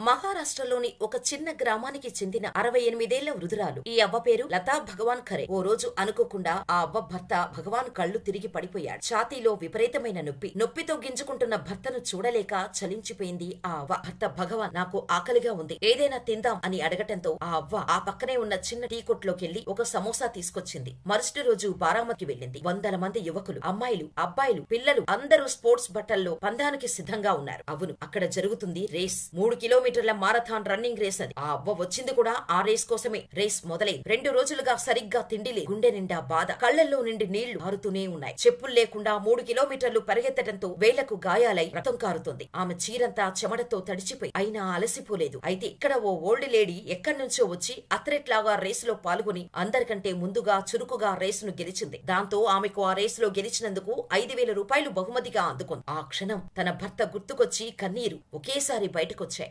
Maha మహారాష్ట్రలోని ఒక చిన్న గ్రామానికి చెందిన అరవై ఎనిమిదేళ్ళ వృధురాలు. ఈ అవ్వ పేరు లతా భగవాన్ ఖరే. ఓ రోజు అనుకోకుండా ఆ అవ్వ భర్త భగవాన్ కళ్ళు తిరిగి పడిపోయాడు. ఛాతీలో విపరీతమైన నొప్పి. నొప్పితో గింజుకుంటున్న భర్తను చూడలేక చలించిపోయింది ఆ అవ్వ. భర్త భగవాన్ నాకు ఆకలిగా ఉంది. ఏదైనా తిందాం అని అడగటంతో ఆ అవ్వ ఆ పక్కనే ఉన్న చిన్న టీ కొట్లోకెళ్ళి ఒక సమోసా తీసుకొచ్చింది. మరుసటి రోజు బారామతికి వెళ్ళింది. వందల మంది యువకులు అమ్మాయిలు అబ్బాయిలు పిల్లలు అందరూ స్పోర్ట్స్ బట్టల్లో పందానికి సిద్ధంగా ఉన్నారు. అవును అక్కడ జరుగుతుంది రేస్. మూడు కిలోమీటర్ల మారథాన్ రన్నింగ్ రేస్ అది. ఆ అవ్వ వచ్చింది కూడా ఆ రేస్ కోసమే. రేస్ మొదలైంది రెండు రోజులుగా సరిగ్గా తిండిలే గుండె నిండా బాధ. కళ్ళల్లో నిండి నీళ్ళు మారుతూనే ఉన్నాయి. చెప్పులు లేకుండా మూడు కిలోమీటర్లు పరిగెత్తడంతో వేలకు గాయాలై రథం కారుతుంది. ఆమె చీరంతా చెమటతో తడిచిపోయి అయినా అలసిపోలేదు. అయితే ఇక్కడ ఓ ఓల్డ్ లేడీ ఎక్కడి నుంచో వచ్చి అథ్లెట్ లాగా రేస్లో పాల్గొని అందరికంటే ముందుగా చురుకుగా రేసును గెలిచింది. దాంతో ఆమెకు ఆ రేస్లో గెలిచినందుకు ఐదు వేల రూపాయలు బహుమతిగా అందుకుంది. ఆ క్షణం తన భర్త గుర్తుకొచ్చి కన్నీరు ఒకేసారి బయటకొచ్చాయి.